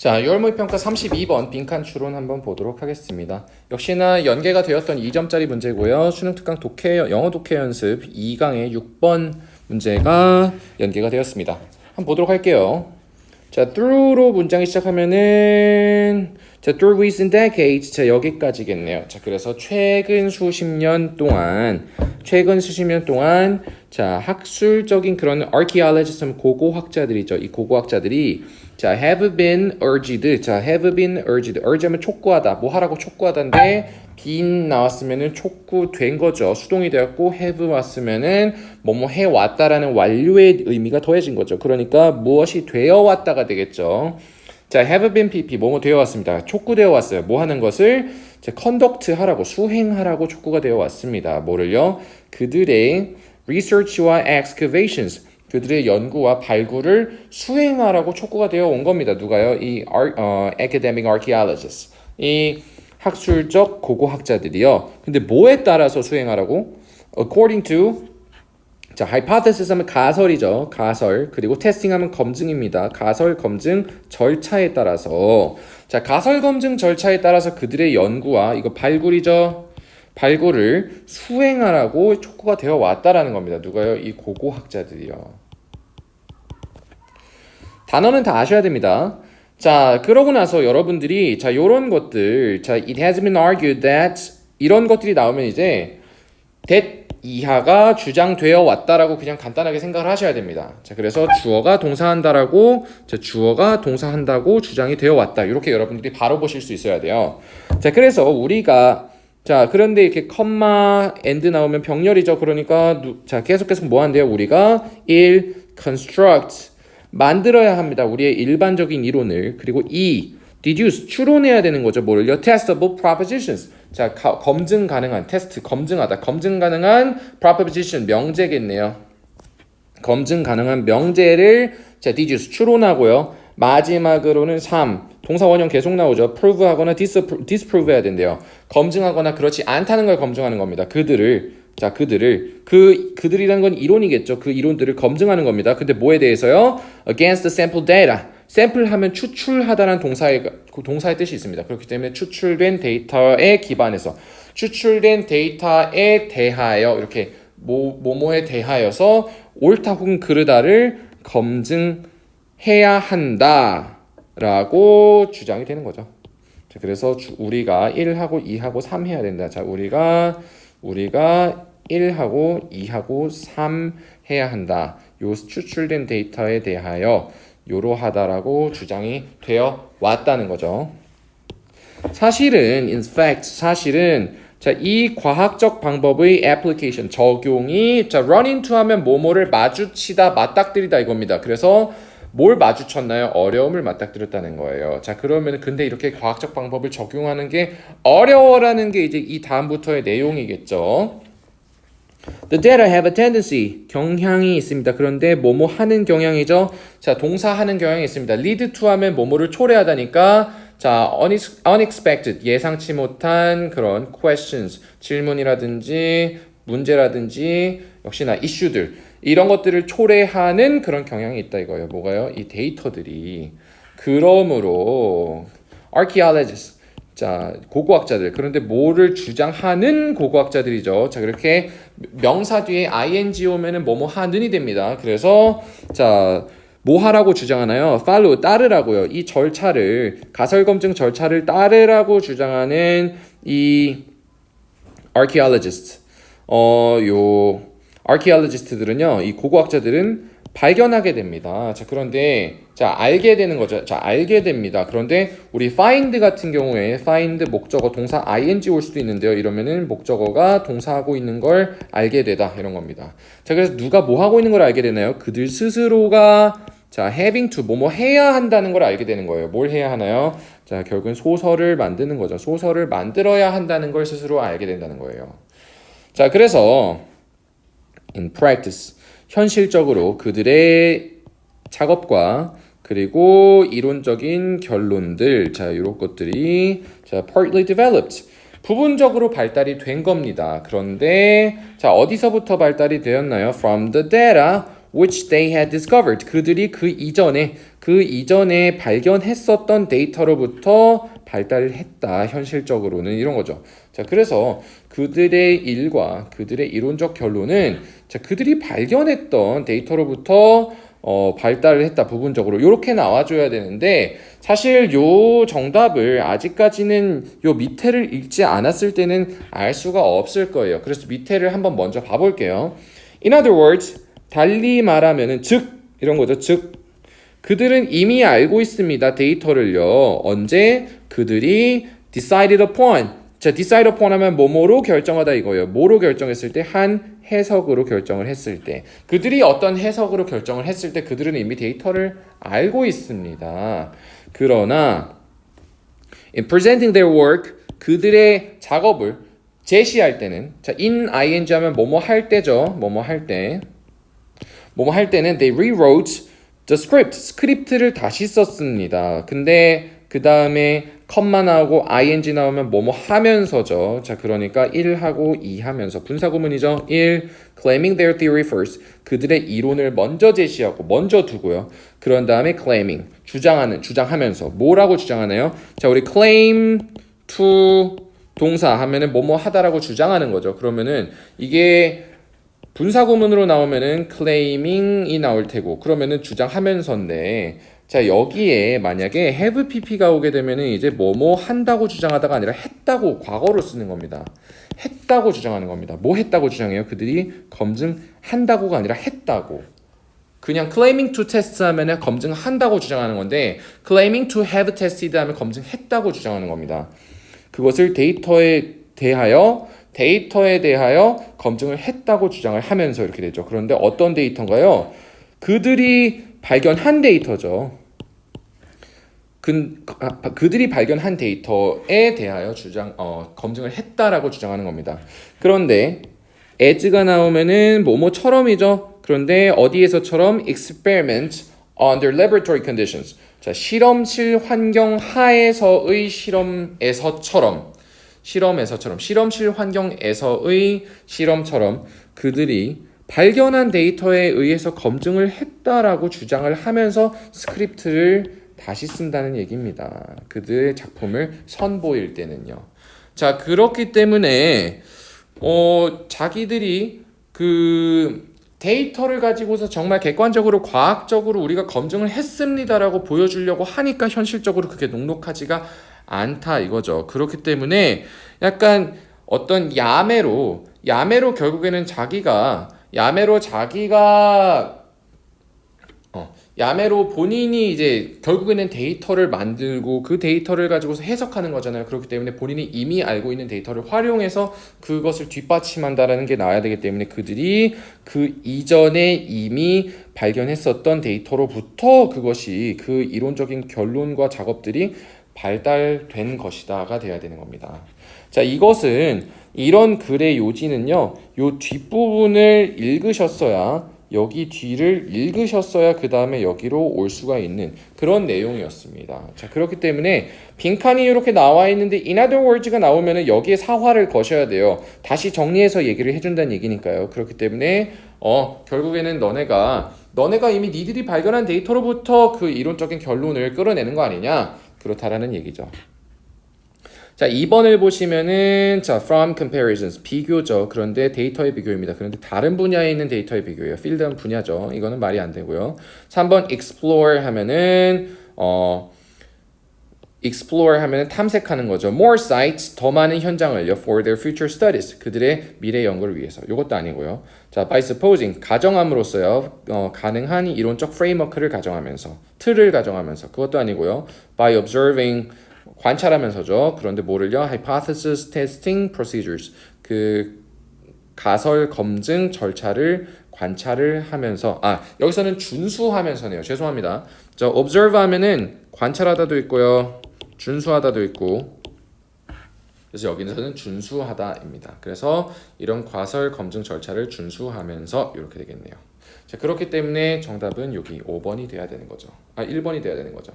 자, 6월 모의평가 32번 빈칸 추론 한번 보도록 하겠습니다. 역시나 연계가 되었던 2점짜리 문제고요. 수능 특강 독해 영어 독해 연습 2강의 6번 문제가 연계가 되었습니다. 한번 보도록 할게요. 자, through로 문장이 시작하면은 자, through recent decades 자 여기까지겠네요. 자, 그래서 최근 수십 년 동안 최근 수십 년 동안 자 학술적인 그런 archaeologists 고고학자들이죠. 이 고고학자들이 자 have been urged 자 have been urged urge하면 촉구하다 뭐 하라고 촉구하다인데 been 나왔으면은 촉구된 거죠. 수동이 되었고 have 왔으면은 뭐뭐 해 왔다라는 완료의 의미가 더해진 거죠. 그러니까 무엇이 되어 왔다가 되겠죠. 자, have been pp 뭐뭐 되어 왔습니다. 촉구되어 왔어요. 뭐 하는 것을 자, conduct 하라고 수행하라고 촉구가 되어 왔습니다. 뭐를요? 그들의 research와 excavations 그들의 연구와 발굴을 수행하라고 촉구가 되어 온 겁니다. 누가요? 이 ar- 어, academic archaeologists. 이 학술적 고고학자들이요. 근데 뭐에 따라서 수행하라고? according to 자, hypothesis 하면 가설이죠. 가설. 그리고 testing 하면 검증입니다. 가설 검증 절차에 따라서 자, 가설 검증 절차에 따라서 그들의 연구와 이거 발굴이죠. 발굴을 수행하라고 촉구가 되어 왔다라는 겁니다. 누가요? 이 고고학자들이요. 단어는 다 아셔야 됩니다. 자, 그러고 나서 여러분들이 자, 요런 것들 자, it has been argued that 이런 것들이 나오면 이제 that 이하가 주장되어 왔다라고 그냥 간단하게 생각을 하셔야 됩니다. 자, 그래서 주어가 동사한다라고 자, 주어가 동사한다고 주장이 되어 왔다. 이렇게 여러분들이 바로 보실 수 있어야 돼요. 자, 그래서 우리가 자, 그런데 이렇게 컴마 엔드 나오면 병렬이죠. 그러니까 누, 자, 계속 계속 뭐 한대요? 우리가 1 construct 만들어야 합니다. 우리의 일반적인 이론을 그리고 2 deduce 추론해야 되는 거죠. 뭐를요? testable propositions. 자, 가, 검증 가능한 테스트 검증하다. 검증 가능한 proposition 명제겠네요. 검증 가능한 명제를 자, deduce 추론하고요. 마지막으로는 3 동사 원형 계속 나오죠. prove하거나 disapprove, disprove 해야 된대요. 검증하거나 그렇지 않다는 걸 검증하는 겁니다. 그들을 자, 그들을 그 그들이라는 건 이론이겠죠. 그 이론들을 검증하는 겁니다. 근데 뭐에 대해서요? against the sample data. 샘플 하면 추출하다라는 동사의 그 동사의 뜻이 있습니다. 그렇기 때문에 추출된 데이터에 기반해서 추출된 데이터에 대하여 이렇게 뭐 뭐뭐에 대하여서 옳다 혹은 그르다를 검증해야 한다라고 주장이 되는 거죠. 자, 그래서 주- 우리가 1하고 2하고 3 해야 된다. 자, 우리가 우리가 1하고 2하고 3 해야 한다. 요 추출된 데이터에 대하여 요러하다라고 주장이 되어 왔다는 거죠. 사실은 in fact 사실은 자, 이 과학적 방법의 application 적용이 자, run into 하면 뭐뭐를 마주치다 맞닥뜨리다 이겁니다. 그래서 뭘 마주쳤나요? 어려움을 맞닥뜨렸다는 거예요. 자, 그러면 근데 이렇게 과학적 방법을 적용하는 게 어려워라는 게 이제 이 다음부터의 내용이겠죠. The data have a tendency 경향이 있습니다. 그런데 뭐뭐 하는 경향이죠. 자 동사 하는 경향이 있습니다. lead to 하면 뭐뭐를 초래하다니까 자 unex- unexpected 예상치 못한 그런 questions 질문이라든지 문제라든지 역시나 이슈들 이런 것들을 초래하는 그런 경향이 있다 이거예요. 뭐가요? 이 데이터들이 그러므로 archaeologists 자, 고고학자들. 그런데 뭐를 주장하는 고고학자들이죠. 자, 그렇게 명사 뒤에 ing 오면은 뭐뭐 하는이 됩니다. 그래서 자, 뭐 하라고 주장하나요? follow 따르라고요. 이 절차를 가설 검증 절차를 따르라고 주장하는 이 archaeologist 어 요 archaeologist들은요. 이 고고학자들은 발견하게 됩니다. 자, 그런데 자, 알게 되는 거죠. 자, 알게 됩니다. 그런데 우리 find 같은 경우에 find 목적어 동사 ing 올 수도 있는데요. 이러면은 목적어가 동사하고 있는 걸 알게 되다 이런 겁니다. 자, 그래서 누가 뭐 하고 있는 걸 알게 되나요? 그들 스스로가 자, having to 뭐뭐 해야 한다는 걸 알게 되는 거예요. 뭘 해야 하나요? 자, 결국은 소설을 만드는 거죠. 소설을 만들어야 한다는 걸 스스로 알게 된다는 거예요. 자, 그래서 in practice 현실적으로 그들의 작업과 그리고 이론적인 결론들 자 이런 것들이 자 partly developed 부분적으로 발달이 된 겁니다. 그런데 자 어디서부터 발달이 되었나요? From the data which they had discovered 그들이 그 이전에 그 이전에 발견했었던 데이터로부터 발달을 했다. 현실적으로는 이런 거죠. 자, 그래서 그들의 일과 그들의 이론적 결론은 자, 그들이 발견했던 데이터로부터 어, 발달을 했다 부분적으로 이렇게 나와줘야 되는데 사실 요 정답을 아직까지는 요 밑에를 읽지 않았을 때는 알 수가 없을 거예요. 그래서 밑에를 한번 먼저 봐볼게요. In other words, 달리 말하면은 즉 이런 거죠. 즉 그들은 이미 알고 있습니다. 데이터를요. 언제 그들이 decided upon 자, decide upon 하면 뭐뭐로 결정하다 이거예요. 뭐로 결정했을 때 한 해석으로 결정을 했을 때 그들이 어떤 해석으로 결정을 했을 때 그들은 이미 데이터를 알고 있습니다. 그러나 in presenting their work 그들의 작업을 제시할 때는 자, in ing 하면 뭐뭐 할 때죠. 뭐뭐 할 때. 뭐뭐 할 때는 they rewrote the script. 스크립트를 다시 썼습니다. 근데 그 다음에 컴마 나오고 ing 나오면 뭐뭐 하면서죠. 자, 그러니까 1하고 2 하면서 분사 구문이죠. 1 claiming their theory first. 그들의 이론을 먼저 제시하고 먼저 두고요. 그런 다음에 claiming 주장하는 주장하면서 뭐라고 주장하나요? 자, 우리 claim to 동사 하면은 뭐뭐 하다라고 주장하는 거죠. 그러면은 이게 분사 구문으로 나오면은 claiming이 나올 테고 그러면은 주장하면서인데 자 여기에 만약에 have pp가 오게 되면은 이제 뭐뭐 한다고 주장하다가 아니라 했다고 과거로 쓰는 겁니다. 했다고 주장하는 겁니다. 뭐 했다고 주장해요? 그들이 검증한다고가 아니라 했다고. 그냥 claiming to test 하면은 검증한다고 주장하는 건데 claiming to have tested 하면 검증했다고 주장하는 겁니다. 그것을 데이터에 대하여 데이터에 대하여 검증을 했다고 주장을 하면서 이렇게 되죠. 그런데 어떤 데이터인가요? 그들이 발견한 데이터죠. 그, 아, 그들이 발견한 데이터에 대하여 주장 어, 검증을 했다라고 주장하는 겁니다. 그런데 as가 나오면은 뭐뭐처럼이죠. 그런데 어디에서처럼 experiment under laboratory conditions. 자, 실험실 환경 하에서의 실험에서처럼 실험에서처럼 실험실 환경에서의 실험처럼 그들이 발견한 데이터에 의해서 검증을 했다라고 주장을 하면서 스크립트를 다시 쓴다는 얘기입니다. 그들의 작품을 선보일 때는요. 자, 그렇기 때문에 어, 자기들이 그 데이터를 가지고서 정말 객관적으로 과학적으로 우리가 검증을 했습니다라고 보여주려고 하니까 현실적으로 그게 녹록하지가 않다 이거죠. 그렇기 때문에 약간 어떤 야매로 야매로 결국에는 자기가 야매로 자기가 어, 야매로 본인이 이제 결국에는 데이터를 만들고 그 데이터를 가지고서 해석하는 거잖아요. 그렇기 때문에 본인이 이미 알고 있는 데이터를 활용해서 그것을 뒷받침한다라는 게 나와야 되기 때문에 그들이 그 이전에 이미 발견했었던 데이터로부터 그것이 그 이론적인 결론과 작업들이 발달된 것이다가 돼야 되는 겁니다. 자, 이것은 이런 글의 요지는요. 요 뒷부분을 읽으셨어야 여기 뒤를 읽으셨어야 그 다음에 여기로 올 수가 있는 그런 내용이었습니다. 자 그렇기 때문에 빈칸이 이렇게 나와 있는데 in other words가 나오면은 여기에 사화를 거셔야 돼요. 다시 정리해서 얘기를 해준다는 얘기니까요. 그렇기 때문에 어 결국에는 너네가 너네가 이미 니들이 발견한 데이터로부터 그 이론적인 결론을 끌어내는 거 아니냐 그렇다라는 얘기죠. 자, 2번을 보시면은 자, from comparisons 비교죠. 그런데 데이터의 비교입니다. 그런데 다른 분야에 있는 데이터의 비교예요. 필드는 분야죠. 이거는 말이 안 되고요. 3번 explore 하면은 어 explore 하면은 탐색하는 거죠. More sites, 더 많은 현장을요. For their future studies, 그들의 미래 연구를 위해서. 이것도 아니고요. 자, by supposing, 가정함으로써요. 어, 가능한 이론적 프레임워크를 가정하면서, 틀을 가정하면서. 그것도 아니고요. By observing, 관찰하면서죠. 그런데 뭐를요? hypothesis testing procedures. 그 가설 검증 절차를 관찰을 하면서 아 여기서는 준수하면서네요. 죄송합니다. 저 observe 하면은 관찰하다도 있고요. 준수하다도 있고. 그래서 여기서는 준수하다입니다. 그래서 이런 과설 검증 절차를 준수하면서 이렇게 되겠네요. 자 그렇기 때문에 정답은 여기 5번이 돼야 되는 거죠. 아 1번이 돼야 되는 거죠